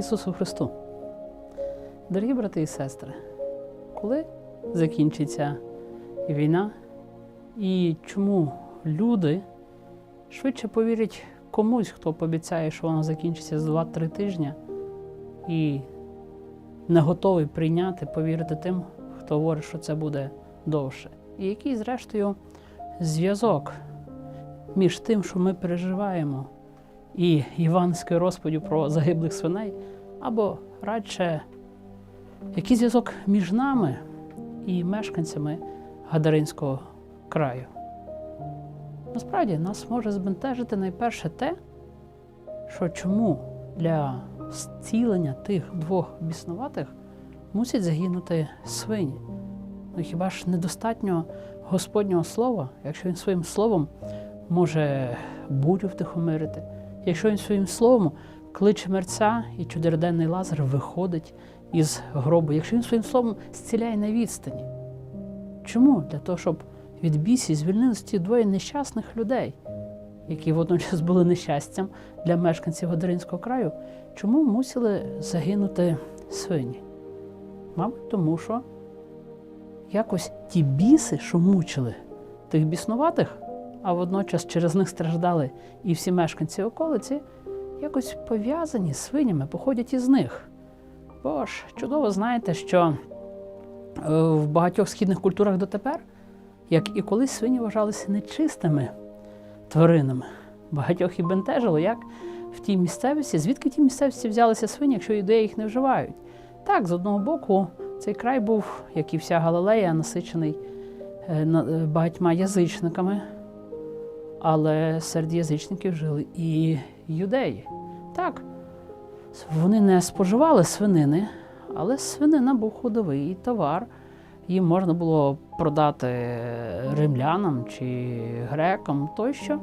Ісусу Христу. Дорогі брати і сестри, коли закінчиться війна і чому люди швидше повірять комусь, хто пообіцяє, що вона закінчиться за 2-3 тижні, і не готовий прийняти, повірити тим, хто говорить, що це буде довше. І який, зрештою, зв'язок між тим, що ми переживаємо, і іванською розповіддю про загиблих свиней, або радше який зв'язок між нами і мешканцями Гадаринського краю? Насправді нас може збентежити найперше те, що чому для зцілення тих двох біснуватих мусять загинути свині. Ну хіба ж недостатньо Господнього слова, якщо він своїм словом може бурю втихомирити, якщо він своїм словом кличе мерця і чудерденний лазар виходить із гробу, якщо він своїм словом зціляє на відстані. Чому? Для того, щоб від бісі звільнилися ті двоє нещасних людей, які водночас були нещастям для мешканців Гадаринського краю, чому мусили загинути свині? Мабуть, тому що якось ті біси, що мучили тих біснуватих, а водночас через них страждали і всі мешканці околиці, якось пов'язані з свинями, походять із них. Бо ж чудово знаєте, що е, в багатьох східних культурах дотепер, як і колись свині вважалися нечистими тваринами. Багатьох і бентежило, як в тій місцевості, звідки в тій місцевості взялися свині, якщо ідеї їх не вживають. Так, з одного боку, цей край був, як і вся Галилея, насичений е, е, багатьма язичниками, але серед язичників жили і юдеї. Так, вони не споживали свинини, але свинина був ходовий товар. Їм можна було продати римлянам чи грекам тощо.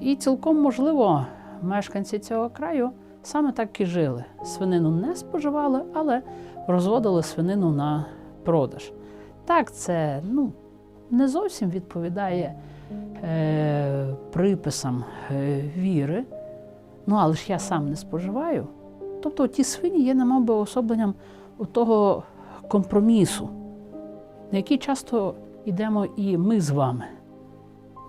І цілком можливо, мешканці цього краю саме так і жили. Свинину не споживали, але розводили свинину на продаж. Так, це ну, не зовсім відповідає е, приписам е, віри. Ну, але ж я сам не споживаю. Тобто ті свині є, немов би, особленням того компромісу, на який часто йдемо і ми з вами.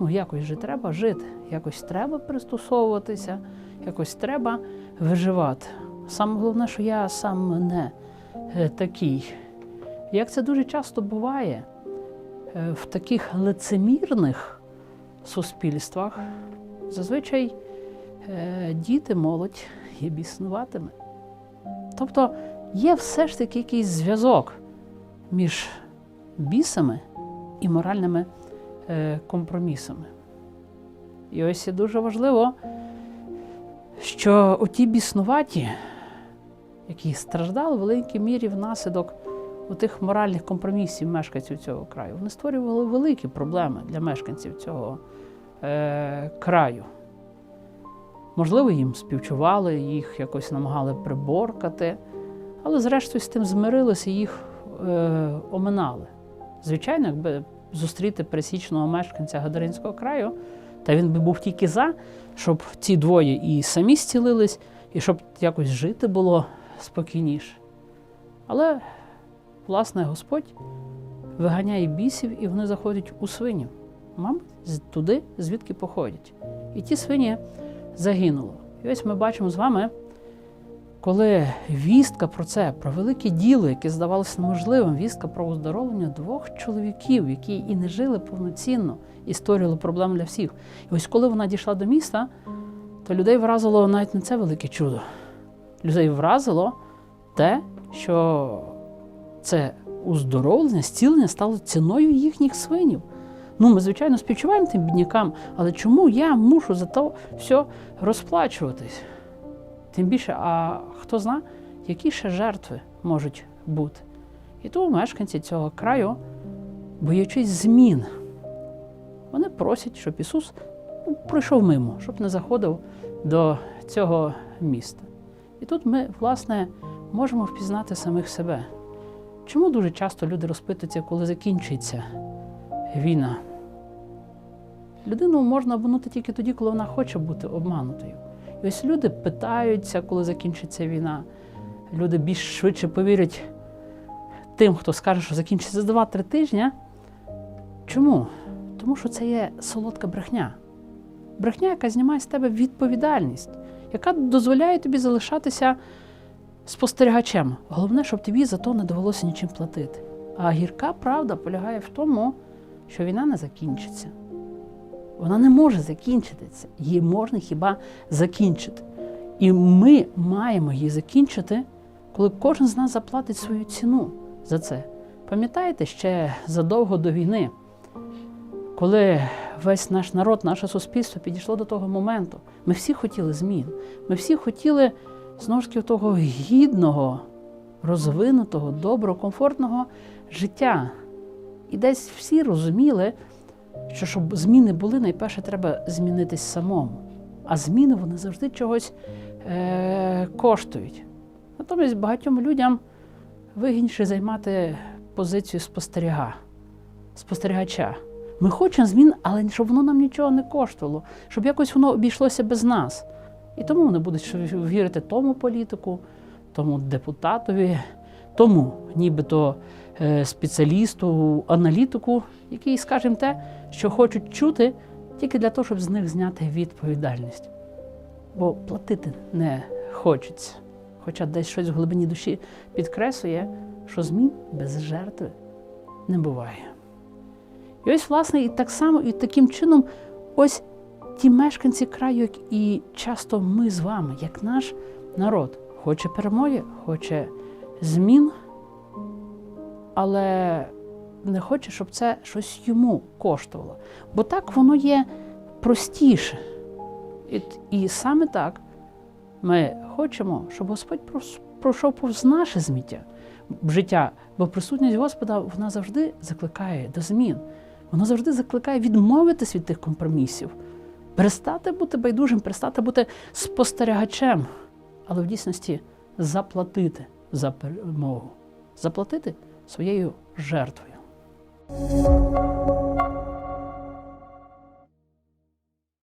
Ну, якось же треба жити, якось треба пристосовуватися, якось треба виживати. Саме головне, що я сам не е, такий. Як це дуже часто буває в таких лицемірних суспільствах, зазвичай е, діти, молодь є біснуватими. Тобто є все ж таки якийсь зв'язок між бісами і моральними е, компромісами. І ось дуже важливо, що оті біснуваті, які страждали в великій мірі внаслідок тих моральних компромісів мешканців цього краю, вони створювали великі проблеми для мешканців цього е, краю. Можливо, їм співчували, їх якось намагали приборкати, але зрештою з тим змирилися і їх е, оминали. Звичайно, якби зустріти пересічного мешканця Гадаринського краю, та він би був тільки за, щоб ці двоє і самі зцілились, і щоб якось жити було спокійніше. Але, власне, Господь виганяє бісів, і вони заходять у свинів, мабуть, туди, звідки походять. І ті свині загинуло. І ось ми бачимо з вами, коли вістка про це, про велике діло, яке здавалося неможливим, вістка про оздоровлення двох чоловіків, які і не жили повноцінно, і створювали проблем для всіх. І ось коли вона дійшла до міста, то людей вразило навіть не це велике чудо. Людей вразило те, що це уздоровлення, зцілення стало ціною їхніх свинів. Ну, ми, звичайно, співчуваємо тим біднякам, але чому я мушу за то все розплачуватись? Тим більше, а хто зна, які ще жертви можуть бути. І тому мешканці цього краю, боячись змін, вони просять, щоб Ісус ну, пройшов мимо, щоб не заходив до цього міста. І тут ми, власне, можемо впізнати самих себе. Чому дуже часто люди розпитуються, коли закінчиться війна? Людину можна обманути тільки тоді, коли вона хоче бути обманутою. І ось люди питаються, коли закінчиться війна. Люди більш швидше повірять тим, хто скаже, що закінчиться за 2-3 тижні. Чому? Тому що це є солодка брехня. Брехня, яка знімає з тебе відповідальність, яка дозволяє тобі залишатися спостерігачем. Головне, щоб тобі за то не довелося нічим платити. А гірка правда полягає в тому, що війна не закінчиться. Вона не може закінчитися. Її можна хіба закінчити. І ми маємо її закінчити, коли кожен з нас заплатить свою ціну за це. Пам'ятаєте ще задовго до війни, коли весь наш народ, наше суспільство підійшло до того моменту, ми всі хотіли змін. Ми всі хотіли знову ж таки того гідного, розвинутого, доброго, комфортного життя. І десь всі розуміли, що щоб зміни були, найперше треба змінитись самому. А зміни вони завжди чогось е- коштують. Натомість багатьом людям вигідніше займати позицію спостеріга, спостерігача. Ми хочемо змін, але щоб воно нам нічого не коштувало, щоб якось воно обійшлося без нас. І тому вони будуть вірити тому політику, тому депутатові, тому нібито е, спеціалісту, аналітику, який скажемо те, що хочуть чути тільки для того, щоб з них зняти відповідальність. Бо платити не хочеться. Хоча десь щось в глибині душі підкреслює, що змін без жертви не буває. І ось, власне, і так само, і таким чином, ось ті мешканці краю, як і часто ми з вами, як наш народ, хоче перемоги, хоче змін, але не хоче, щоб це щось йому коштувало. Бо так воно є простіше. І, і саме так ми хочемо, щоб Господь пройшов повз наше зміття життя, бо присутність Господа вона завжди закликає до змін. Вона завжди закликає відмовитись від тих компромісів, перестати бути байдужим, перестати бути спостерігачем, але в дійсності заплатити за перемогу, заплатити своєю жертвою.